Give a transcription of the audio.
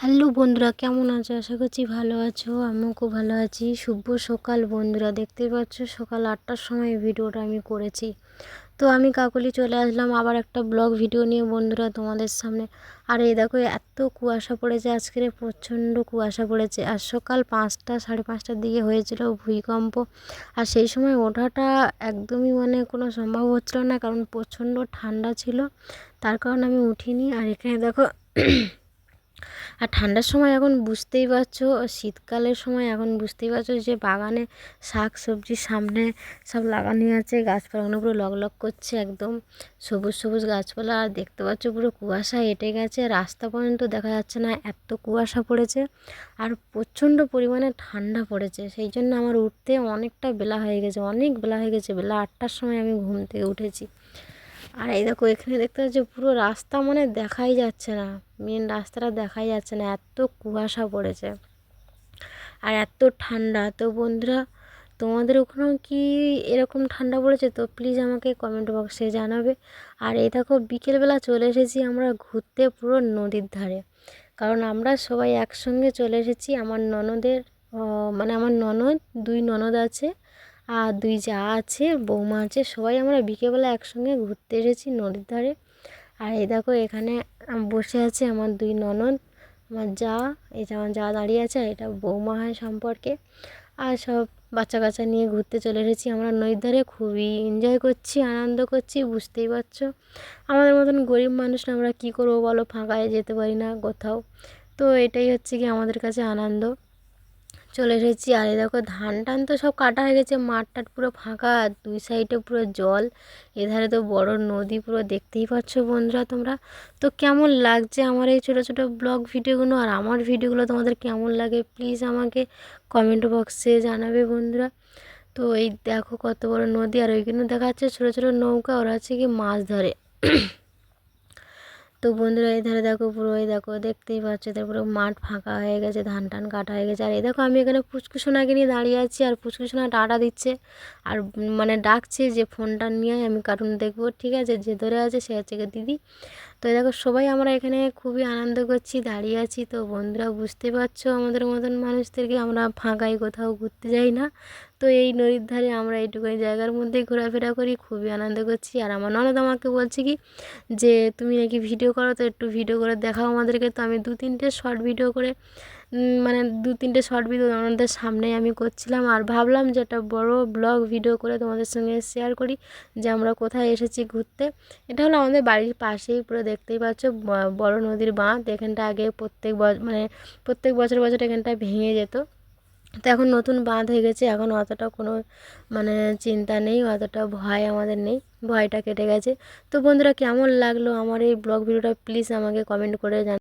Hello বন্ধুরা, কেমন আছো? আশা করছি ভালো আছো। আমিও খুব ভালো আছি। শুভ সকাল বন্ধুরা, দেখতেই পাচ্ছ সকাল আটটার সময় ভিডিওটা আমি করেছি। তো আমি কাকলি চলে আসলাম আবার একটা ব্লগ ভিডিও নিয়ে বন্ধুরা তোমাদের সামনে। আর এই দেখো, এত কুয়াশা পড়েছে আজকের প্রচণ্ড কুয়াশা পড়েছে। আর সকাল পাঁচটা, সাড়ে পাঁচটার দিকে হয়েছিল ভূমিকম্প। আর সেই সময় ওঠাটা একদমই মানে কোনো সম্ভব হচ্ছিল না, কারণ প্রচণ্ড ঠান্ডা ছিল। তার কারণে আমি উঠিনি। আর এখানে দেখো আর ঠান্ডার সময় এখন বুঝতেই পারছ শীতকালের সময় এখন বুঝতেই পারছ যে বাগানে শাক সবজির সামনে সব লাগানো আছে, গাছপালাগুলো পুরো লক লক করছে একদম। সবুজ সবুজ গাছপালা, আর দেখতে পাচ্ছ পুরো কুয়াশা এঁটে গেছে, রাস্তা পর্যন্ত দেখা যাচ্ছে না এত কুয়াশা পড়েছে, আর প্রচণ্ড পরিমাণে ঠান্ডা পড়েছে। সেই জন্য আমার উঠতে অনেকটা বেলা হয়ে গেছে, অনেক বেলা হয়ে গেছে, বেলা আটটার সময় আমি ঘুম থেকে উঠেছি। আর এই দেখো, এখানে দেখতে পাচ্ছি, পুরো রাস্তা মানে দেখাই যাচ্ছে না। মেন রাস্তাটা দেখাই যাচ্ছে না, এত কুয়াশা পড়েছে আর এত ঠান্ডা। তো বন্ধুরা, তোমাদের ওখানেও কি এরকম ঠান্ডা পড়েছে? তো প্লিজ আমাকে কমেন্ট বক্সে জানাবে। আর এই দেখো, বিকেলবেলা চলে এসেছি আমরা ঘুরতে পুরো নদীর ধারে। কারণ আমরা সবাই একসঙ্গে চলে এসেছি। আমার ননদের মানে আমার ননদ, দুই ননদ আছে। আর দুই যা আছে, বৌমা আছে, সবাই আমরা বিকেলবেলা একসঙ্গে ঘুরতে এসেছি নদীর ধারে। আর এই দেখো এখানে বসে আছে আমার দুই ননদ, আমার যা যে আমার যা দাঁড়িয়ে আছে এটা বৌমা হয় সম্পর্কে। আর সব বাচ্চা কাচ্চা নিয়ে ঘুরতে চলে এসেছি। আমরা নদীর ধারে খুবই এনজয় করছি, আনন্দ করছি, বুঝতেই পারছ। আমাদের মতন গরিব মানুষ আমরা কী করব বলো, ফাঁকায় যেতে পারি না কোথাও। তো এটাই হচ্ছে কি আমাদের কাছে আনন্দ। চলে এসেছি। আর এই দেখো ধান টান তো সব কাটা হয়ে গেছে। মাঠ টাট পুরো ফাঁকা দুই সাইডে পুরো জল। এধারে তো বড় নদী পুরো দেখতেই পাচ্ছ বন্ধুরা তোমরা। তো কেমন লাগছে আমার এই ছোটো ছোটো ব্লগ ভিডিওগুলো? আর আমার ভিডিওগুলো তোমাদের কেমন লাগে প্লিজ আমাকে কমেন্ট বক্সে জানাবে বন্ধুরা। তো এই দেখো কত বড় নদী, আর ওইখানে দেখা যাচ্ছে ছোটো ছোটো নৌকা, ওরা হচ্ছে কি মাছ ধরে। তো বন্ধুরা, এই ধারে দেখো পুরো, এই দেখো, দেখতেই পাচ্ছ, এদের পুরো মাঠ ফাঁকা হয়ে গেছে ধান টান কাটা হয়ে গেছে। আর এই দেখো, আমি এখানে পুচকুসোনাকে নিয়ে দাঁড়িয়ে আছি, আর পুচকুসোনা টাটা দিচ্ছে। আর মানে ডাকছে যে ফোনটা নিয়ে আমি কার্টুন দেখব, ঠিক আছে? যে ধরে আছে, সে হচ্ছে গিয়ে দিদি। তো দেখো, সবাই আমরা এখানে খুবই আনন্দ করছি, দাঁড়িয়ে আছি। তো বন্ধুরা, বুঝতে পারছ, আমাদের মতন মানুষদেরকে আমরা ফাঁকায় কোথাও ঘুরতে যাই না। তো এই নদীর ধারে আমরা এইটুকুনি জায়গার মধ্যেই ঘোরাফেরা করি, খুবই আনন্দ করছি। আর আমার ননদ আমাকে বলছে কি যে, তুমি নাকি ভিডিও করো, তো একটু ভিডিও করে দেখাও আমাদেরকে। তো আমি দু তিনটে শর্ট ভিডিও করে মানে দু তিনটে শর্ট ভিডিও আমাদের সামনে আমি করছিলাম। আর ভাবলাম যে একটা বড়ো ব্লগ ভিডিও করে তোমাদের সঙ্গে শেয়ার করি যে আমরা কোথায় এসেছি ঘুরতে। এটা হলো আমাদের বাড়ির পাশেই, পুরো দেখতেই পাচ্ছ বড় নদীর বাঁধ। এখানটা আগে প্রত্যেক মানে প্রত্যেক বছর বছর এখানটা ভেঙে যেত। তো এখন নতুন বাঁধ হয়ে গেছে, এখন অতটা কোনো মানে চিন্তা নেই, অতটা ভয় আমাদের নেই, ভয়টা কেটে গেছে। তো বন্ধুরা কেমন লাগল আমার এই ব্লগ ভিডিওটা প্লিজ আমাকে কমেন্ট করে জান